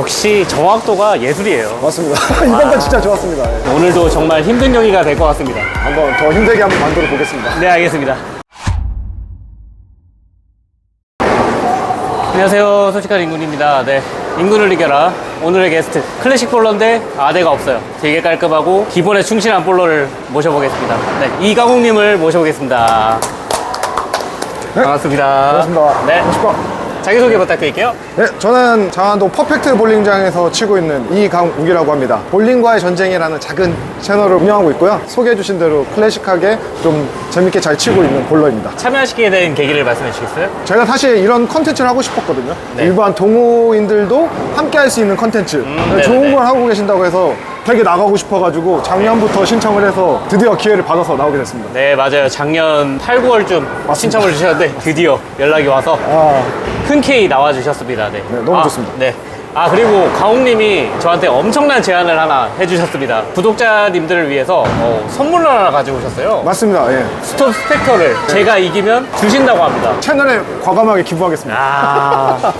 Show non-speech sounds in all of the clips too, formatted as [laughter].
역시 정확도가 예술이에요. 맞습니다. [laughs] 이번 건 진짜 좋았습니다. 예. 오늘도 정말 힘든 경기가 될 것 같습니다. 한번 더 힘들게 한번 만들어 보겠습니다. 네, 알겠습니다. 안녕하세요. 솔직한 인군입니다. 네. 인군을 이겨라. 오늘의 게스트. 클래식 볼러인데 아대가 없어요. 되게 깔끔하고 기본에 충실한 볼러를 모셔보겠습니다. 네. 이강욱님을 모셔보겠습니다. 반갑습니다. 반갑습니다. 네. 안녕하십니까. 자기소개 부탁드릴게요. 네, 저는 장안동 퍼펙트 볼링장에서 치고 있는 이강욱이라고 합니다. 볼링과의 전쟁이라는 작은 채널을 운영하고 있고요. 소개해주신 대로 클래식하게 좀 재밌게 잘 치고 있는 볼러입니다. 참여하시게 된 계기를 말씀해 주시겠어요? 제가 사실 이런 컨텐츠를 하고 싶었거든요. 네. 일반 동호인들도 함께 할 수 있는 컨텐츠. 네네네. 좋은 걸 하고 계신다고 해서 되게 나가고 싶어가지고 작년부터 신청을 해서 드디어 기회를 받아서 나오게 됐습니다. 네, 맞아요. 작년 8, 9월쯤 신청을 주셨는데 드디어 연락이 와서 아, 흔쾌히 나와주셨습니다. 네. 네, 너무 아, 좋습니다. 네. 아, 그리고 가옥님이 저한테 엄청난 제안을 하나 해주셨습니다. 구독자님들을 위해서 어, 선물을 하나 가지고 오셨어요. 맞습니다. 예. 스톱 스펙터를 제가 이기면 주신다고 합니다. 채널에 과감하게 기부하겠습니다. 아.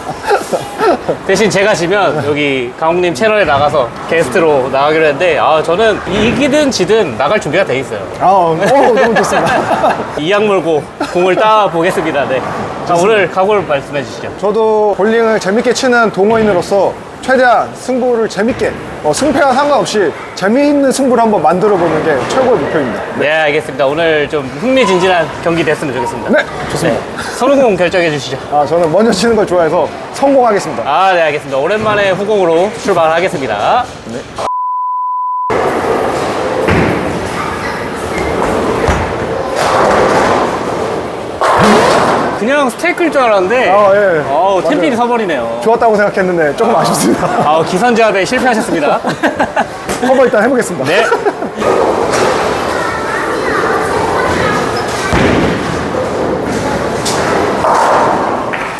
[laughs] 대신 제가 지면 여기 강욱님 채널에 나가서 게스트로 나가기로 했는데 아, 저는 이기든 지든 나갈 준비가 돼 있어요. 아, 어, 너무 좋습니다. [laughs] 이악 물고 공을 따 보겠습니다. 네. 자, 오늘 각오를 말씀해 주시죠. 저도 볼링을 재밌게 치는 동호인으로서 최대한 승부를 재밌게 어, 승패와 상관없이 재미있는 승부를 한번 만들어 보는 게 최고의 목표입니다. 네, 알겠습니다. 오늘 좀 흥미진진한 경기 됐으면 좋겠습니다. 네, 좋습니다. 선우공 결정해 주시죠. 아, 저는 먼저 치는 걸 좋아해서 성공하겠습니다. 아, 네, 알겠습니다. 오랜만에 후공으로 출발하겠습니다. 그냥 스테이크일 줄 알았는데, 아, 예. 어우, 맞아요. 텐필이 서버리네요. 좋았다고 생각했는데 조금 아쉽습니다. 아우, 기선제압에 실패하셨습니다. [laughs] 커버 일단 해보겠습니다. 네. [laughs]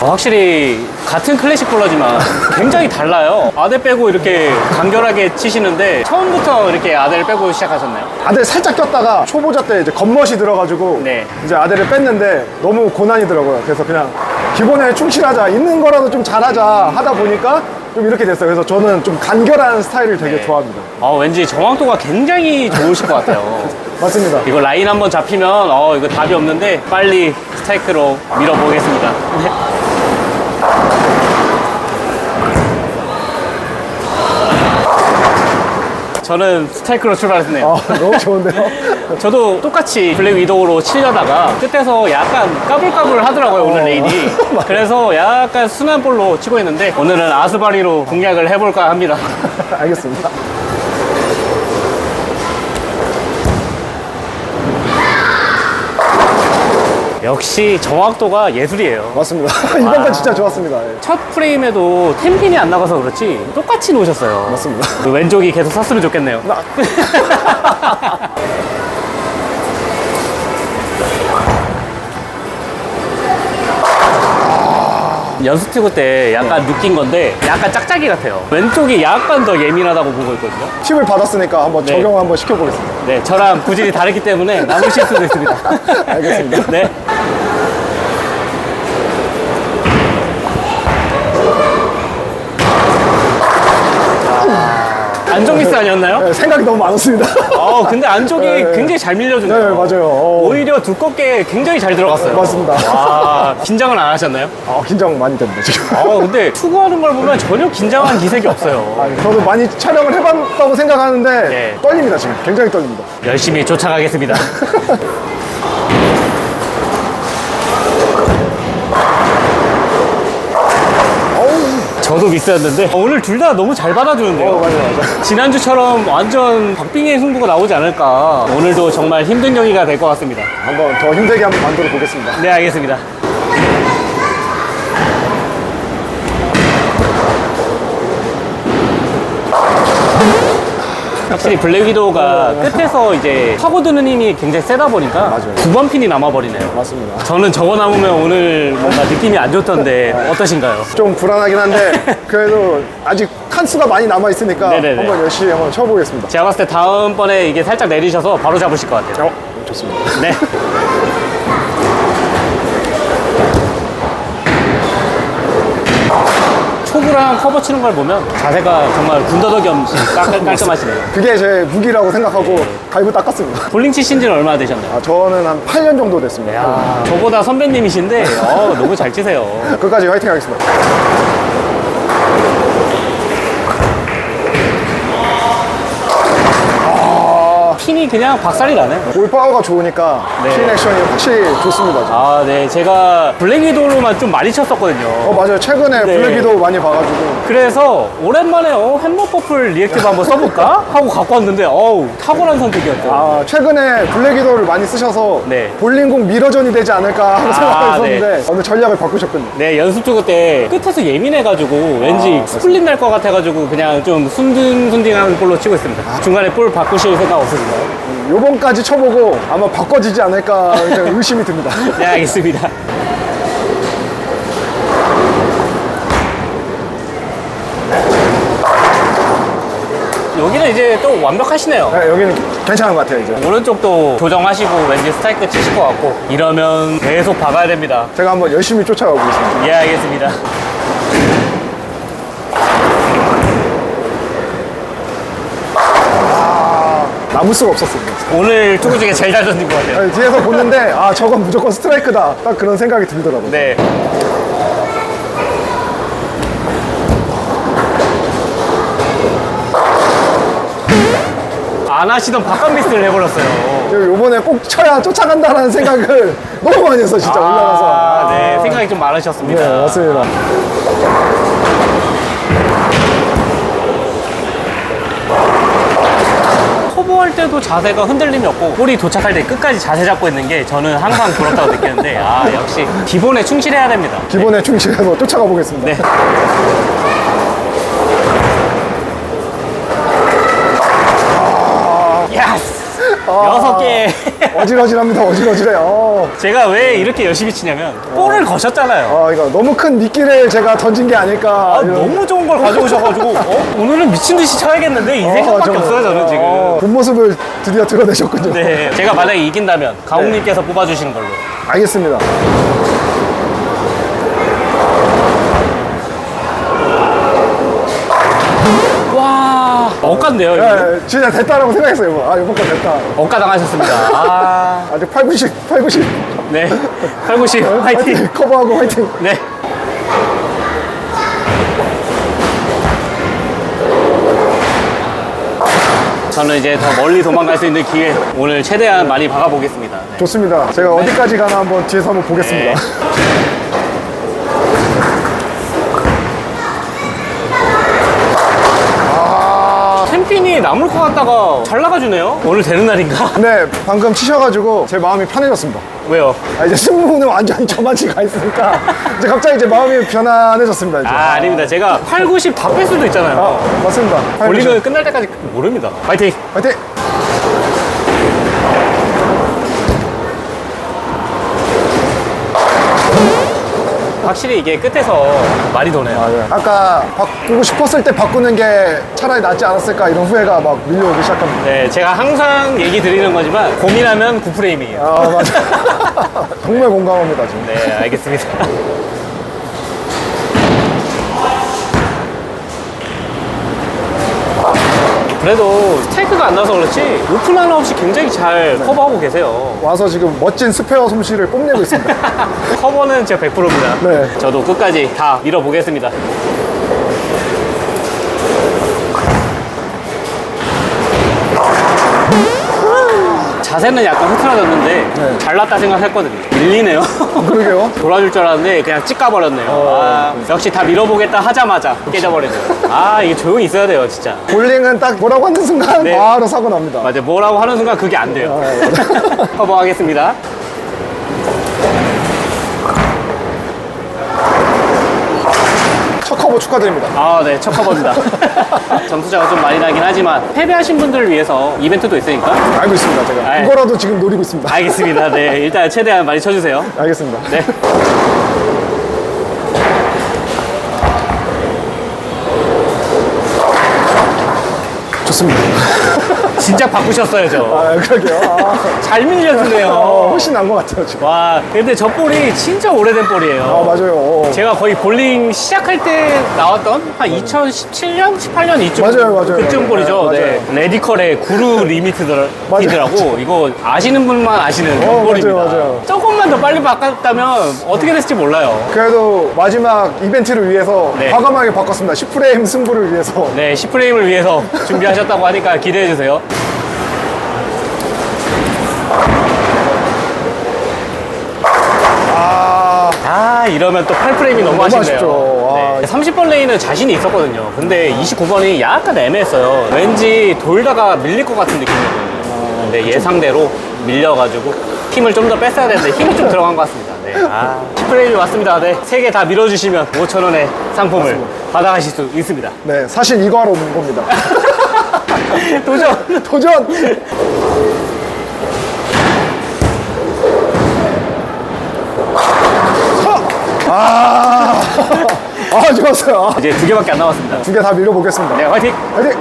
어, 확실히 같은 클래식 볼러지만 굉장히 달라요. 아대 빼고 이렇게 간결하게 치시는데 처음부터 이렇게 아대를 빼고 시작하셨나요? 아들 살짝 꼈다가 초보자 때 이제 겉멋이 들어가지고 네. 이제 아들을 뺐는데 너무 고난이더라고요. 그래서 그냥 기본에 충실하자, 있는 거라도 좀 잘하자 하다 보니까 좀 이렇게 됐어요. 그래서 저는 좀 간결한 스타일을 되게 네. 좋아합니다. 어, 왠지 정확도가 굉장히 좋으실 것 같아요. [laughs] 맞습니다. 이거 라인 한번 잡히면 어, 이거 답이 없는데 빨리 스트라이크로 밀어보겠습니다. 저는 스트라이크로 출발했네요. 아, 너무 좋은데요? [laughs] 저도 똑같이 블랙 위도우로 치려다가 끝에서 약간 까불까불 하더라고요, 오늘 어. 레인이. [laughs] 그래서 약간 순한 볼로 치고 있는데 오늘은 아스바리로 공략을 해볼까 합니다. [laughs] 알겠습니다. 역시 정확도가 예술이에요. 맞습니다. [laughs] 이번 아. 건 진짜 좋았습니다. 예. 첫 프레임에도 템핀이 안 나가서 그렇지 똑같이 놓으셨어요. 맞습니다. 그 왼쪽이 계속 섰으면 좋겠네요. 나- [laughs] 연습 투구 때 약간 느낀 건데 약간 짝짝이 같아요. 왼쪽이 약간 더 예민하다고 보고 있거든요. 팁을 받았으니까 한번 네. 적용 한번 시켜보겠습니다. 네, 저랑 구질이 다르기 때문에 남으실 수도 있습니다. [laughs] 알겠습니다. 네. 안쪽 미스 아니었나요? 네, 생각이 너무 많았습니다. 어, 근데 안쪽이 네, 네. 굉장히 잘 밀려주네요. 네, 맞아요. 어. 오히려 두껍게 굉장히 잘 들어갔어요. 맞습니다. 아, 긴장은 안 하셨나요? 아, 긴장 많이 됩니다, 지금. 아, 근데 투구하는 걸 보면 전혀 긴장한 기색이 없어요. 아니, 저도 많이 촬영을 해봤다고 생각하는데 네. 떨립니다, 지금. 굉장히 떨립니다. 열심히 쫓아가겠습니다. [laughs] 저도 미스였는데 어, 오늘 둘 다 너무 잘 받아주는데요. 어, 맞아요, 맞아요. 지난주처럼 완전 박빙의 승부가 나오지 않을까. 오늘도 정말 힘든 경기가 될 것 같습니다. 한번 더 힘들게 한번 만들어 보겠습니다. 네, 알겠습니다. 확실히 블랙 위도우가 끝에서 이제 파고드는 힘이 굉장히 세다 보니까 맞아요. 두번 핀이 남아버리네요. 맞습니다. 저는 저거 남으면 오늘 뭔가 느낌이 안 좋던데 어떠신가요? 좀 불안하긴 한데 [laughs] 그래도 아직 칸수가 많이 남아 있으니까 네네네. 한번 열심히 한번 쳐보겠습니다. 제가 봤을 때 다음번에 이게 살짝 내리셔서 바로 잡으실 것 같아요. 어, 좋습니다. 네. [laughs] 튜브랑 커버 치는 걸 보면 자세가 정말 군더더기 없이 깔- 깔끔하시네요. 그게 제 무기라고 생각하고 갈고 닦았습니다. 볼링 치신 지는 얼마나 되셨나요? 아, 저는 한 8년 정도 됐습니다. 야, 저보다 선배님이신데 어, 너무 잘 치세요. 끝까지 화이팅 하겠습니다. 핀이 그냥 박살이 나네. 볼 파워가 좋으니까 네. 핀 액션이 확실히 좋습니다. 지금. 아, 네. 제가 블랙 위도로만 좀 많이 쳤었거든요. 어, 맞아요. 최근에 네. 블랙이도 많이 봐가지고. 그래서 오랜만에 어, 햄머 퍼플 리액티브 한번 써볼까? [laughs] 하고 갖고 왔는데 어우 탁월한 선택이었죠. 아, 최근에 블랙이도를 많이 쓰셔서 네. 볼링공 미러전이 되지 않을까 하고 아, 생각했었는데 오늘 전략을 바꾸셨군요. 네, 연습 투구 때 끝에서 예민해가지고 왠지 아, 스플릿 날 것 같아가지고 그냥 좀 순둥순둥한 볼로 치고 있습니다. 중간에 볼 바꾸실 생각 없으신가요? 요번까지 쳐보고 아마 바꿔지지 않을까 의심이 듭니다. [laughs] 네, 알겠습니다. 여기는 이제 또 완벽하시네요. 네, 여기는 괜찮은 것 같아요, 이제. 오른쪽도 조정하시고 왠지 스트라이크 치실 것 같고 이러면 계속 박아야 됩니다. 제가 한번 열심히 쫓아가 보겠습니다. 예, 알겠습니다. 남을 수가 없었습니다. 오늘 투구 중에 제일 잘 던진 것 같아요. 아니, 뒤에서 보는데 아 저건 무조건 스트라이크다 딱 그런 생각이 들더라고요. 네. 안 하시던 바깥 미스를 해버렸어요. 저 요번에 꼭 쳐야 쫓아간다라는 생각을 [laughs] 너무 많이 해서 진짜 올라가서 아, 네. 생각이 좀 많으셨습니다. 네 맞습니다. 커버할 때도 자세가 흔들림이 없고 볼이 도착할 때 끝까지 자세 잡고 있는 게 저는 항상 부럽다고 느끼는데 아 역시 기본에 충실해야 됩니다. 기본에 충실해서 쫓아가 보겠습니다. 네. 여섯 개. 어질어질합니다. 어질어질해. 어. 제가 왜 이렇게 열심히 치냐면 볼을 거셨잖아요. 아 이거 너무 큰 미끼를 제가 던진 게 아닐까. 아, 이런. 너무 좋은 걸 가져오셔가지고 어? 오늘은 미친 듯이 쳐야겠는데 이 생각밖에 정말. 없어요 저는 지금. 어, 본 모습을 드디어 드러내셨군요. 네, 제가 만약에 이긴다면 가웅님께서 뽑아주시는 걸로. 알겠습니다. 와, 억간데요. 이거. 네, 진짜 됐다라고 생각했어요. 이거. 아 이번 건 됐다. 억가 당하셨습니다. [laughs] 아, 아직 8, 90, 8, 90. 네. 890 화이팅. 커버하고 화이팅. 네. 저는 이제 더 멀리 도망갈 수 있는 기회 오늘 최대한 많이 박아보겠습니다. 네. 좋습니다. 제가 어디까지 가나 한번 뒤에서 한번 보겠습니다. 남을 것 같다가 잘 나가주네요. 오늘 되는 날인가? [laughs] 네, 방금 치셔가지고 제 마음이 편해졌습니다. 왜요? 아, 이제 승부는 완전히 저만치 가 있으니까 [laughs] 이제 갑자기 이제 마음이 편안해졌습니다. 이제. 아, 아닙니다. 제가 8, 90 다 뺄 수도 있잖아요. 아, 맞습니다. 볼링은 끝날 때까지 모릅니다. 파이팅! 화이팅! 확실히 이게 끝에서 많이 도네요. 맞아요. 아까 바꾸고 싶었을 때 바꾸는 게 차라리 낫지 않았을까 이런 후회가 막 밀려오기 시작합니다. 네, 제가 항상 얘기 드리는 거지만 고민하면 9프레임이에요. 아, 맞아. [laughs] 정말 공감합니다, 지금. 네, 알겠습니다. [laughs] 그래도 스트라이크가 안 나서 그렇지 오픈 하나 없이 굉장히 잘 커버하고 계세요. 와서 지금 멋진 스페어 솜씨를 뽐내고 있습니다. [laughs] 커버는 제가 100%입니다. 네. 저도 끝까지 다 밀어보겠습니다. 자세는 약간 흐트러졌는데 네. 잘났다 생각했거든요. 밀리네요. 그러게요. [laughs] 돌아줄 줄 알았는데 그냥 찍 가버렸네요. 아, 역시 다 밀어보겠다 하자마자 깨져버리네요. 아 이게 조용히 있어야 돼요 진짜. 볼링은 딱 뭐라고 하는 순간 네. 바로 사고 납니다. 맞아 뭐라고 하는 순간 그게 안 돼요. 아, 커버하겠습니다. [laughs] 커버 축하드립니다. 아, 네, 첫 커버입니다. 점수차가 좀 많이 나긴 하지만 패배하신 분들을 위해서 이벤트도 있으니까 알고 있습니다, 제가. 아이. 그거라도 지금 노리고 있습니다. 알겠습니다. 네, [laughs] 일단 최대한 많이 쳐주세요. 알겠습니다. 네. 좋습니다. 진짜 바꾸셨어야죠. 아, 그러게요. 아, 잘 어, 밀려주네요. 훨씬 나은 것 같아요, 지금. 와, 근데 저 볼이 진짜 오래된 볼이에요. 아, 맞아요. 어. 제가 거의 볼링 시작할 때 나왔던 한 2017년, 18년 이쯤 맞아요, 맞아요. 그쯤 맞아요. 볼이죠. 네, 네, 레디컬의 구루 리미트더라고. [laughs] 이거 아시는 분만 아시는 어, 볼입니다. 맞아요, 맞아요. 조금만 더 빨리 바꿨다면 어떻게 됐을지 몰라요. 그래도 마지막 이벤트를 위해서 네. 과감하게 바꿨습니다. 10프레임 승부를 위해서. 네, 10프레임을 위해서 준비하셨다고 하니까 기대해 주세요. 이러면 또 8프레임이 너무 너무 아쉽네요. 아쉽죠. 아. 네. 30번 레인은 자신이 있었거든요. 근데 29번이 약간 애매했어요. 왠지 돌다가 밀릴 것 같은 느낌이었거든요. 근데 예상대로 밀려가지고 힘을 좀 더 뺐어야 되는데 힘이 좀 들어간 것 같습니다. 네. 아, 10프레임이 왔습니다. 네. 세개다 밀어주시면 5,000원의 상품을 받아가실 수 있습니다. 네, 사실 이거 하러 온 겁니다. [laughs] 도전! 도전! 아, 아, 좋았어요. 이제 두 개밖에 안 남았습니다. 두 개 다 밀어보겠습니다. 네, 화이팅! 화이팅!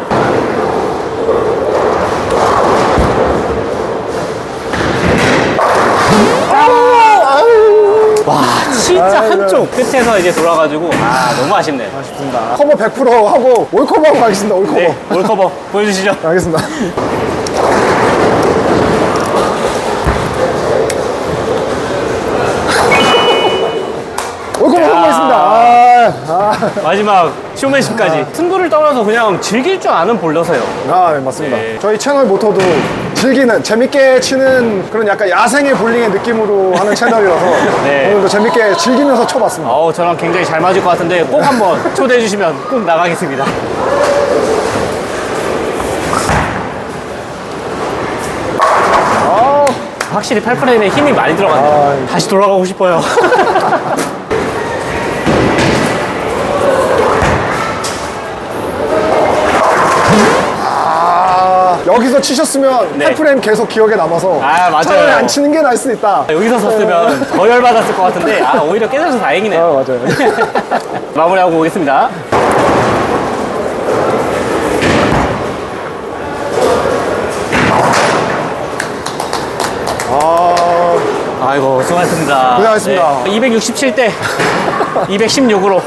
와, 진짜 아유, 한쪽 끝에서 이제 돌아가지고, 아, 너무 아쉽네요. 아쉽습니다. 커버 100% 하고 올 커버 하고 가겠습니다. 올 커버. 네, 올커버 보여주시죠. 알겠습니다. 올 커버 야. 성공했습니다. 아, 아, 마지막 쇼맨십까지. 승부를 떠나서 그냥 즐길 줄 아는 볼러서요. 아, 네, 맞습니다. 네. 저희 채널 모토도 즐기는, 재밌게 치는 그런 약간 야생의 볼링의 느낌으로 하는 채널이라서 [laughs] 네. 오늘도 재밌게 즐기면서 쳐봤습니다. 어우, 저랑 굉장히 잘 맞을 것 같은데 꼭 한번 [laughs] 초대해 주시면 꼭 나가겠습니다. 아, 확실히 8프레임에 힘이 많이 들어갔네요. 아, 다시 돌아가고 싶어요. [laughs] 여기서 치셨으면 네. 8프레임 계속 기억에 남아서 아, 맞아요. 차라리 안 치는 게 나을 수도 있다. 여기서 섰으면 더 열받았을 것 같은데, 아, 오히려 깨져서 아, 다행이네요. 맞아요. [laughs] 마무리하고 오겠습니다. 아, 아이고, 수고하셨습니다. 고생하셨습니다. 네, 267대 216으로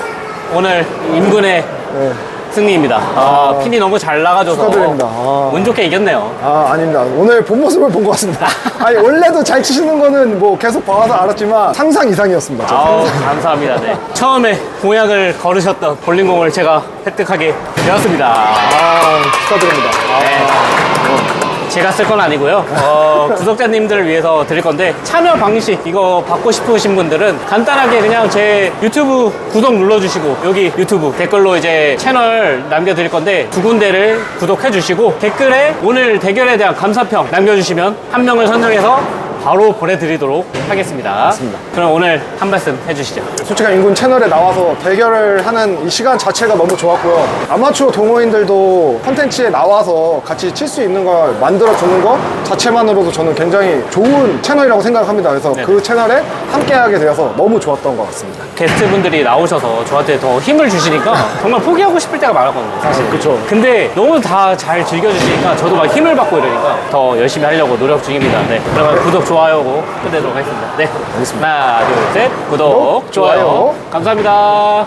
오늘 임근의 네. 승리입니다. 아, 핀이 너무 잘 나가줘서 축하드립니다. 아. 운 좋게 이겼네요. 아, 아닙니다. 오늘 본 모습을 본 것 같습니다. [laughs] 아니, 원래도 잘 치시는 거는 뭐 계속 봐서 알았지만 상상 이상이었습니다. 저. 아우, 감사합니다. 네. 처음에 공약을 걸으셨던 볼링공을 제가 획득하게 되었습니다. 아, 축하드립니다. 네. 제가 쓸 건 아니고요. 어, 구독자님들을 위해서 드릴 건데 참여 방식 이거 받고 싶으신 분들은 간단하게 그냥 제 유튜브 구독 눌러주시고 여기 유튜브 댓글로 이제 채널 남겨드릴 건데 두 군데를 구독해 주시고 댓글에 오늘 대결에 대한 감사평 남겨주시면 한 명을 선정해서 바로 보내드리도록 하겠습니다. 맞습니다. 그럼 오늘 한 말씀 해주시죠. 솔직히 인군 채널에 나와서 대결을 하는 이 시간 자체가 너무 좋았고요. 아마추어 동호인들도 컨텐츠에 나와서 같이 칠 수 있는 걸 만들어주는 것 자체만으로도 저는 굉장히 좋은 채널이라고 생각합니다. 그래서 네네. 그 채널에 함께하게 되어서 너무 좋았던 것 같습니다. 게스트분들이 나오셔서 저한테 더 힘을 주시니까 정말 포기하고 싶을 때가 많았거든요, 사실. 그쵸. 근데 너무 다 잘 즐겨주시니까 저도 막 힘을 받고 이러니까 더 열심히 하려고 노력 중입니다. 네. 그러면 구독, 좋아요고 끝내도록 하겠습니다. 네. 알겠습니다. 하나, 둘, 셋. 구독, 구독, 좋아요. 좋아요. 감사합니다.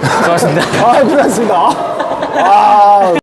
[laughs] 수고하셨습니다. 아, 고생하셨습니다. 아, [laughs]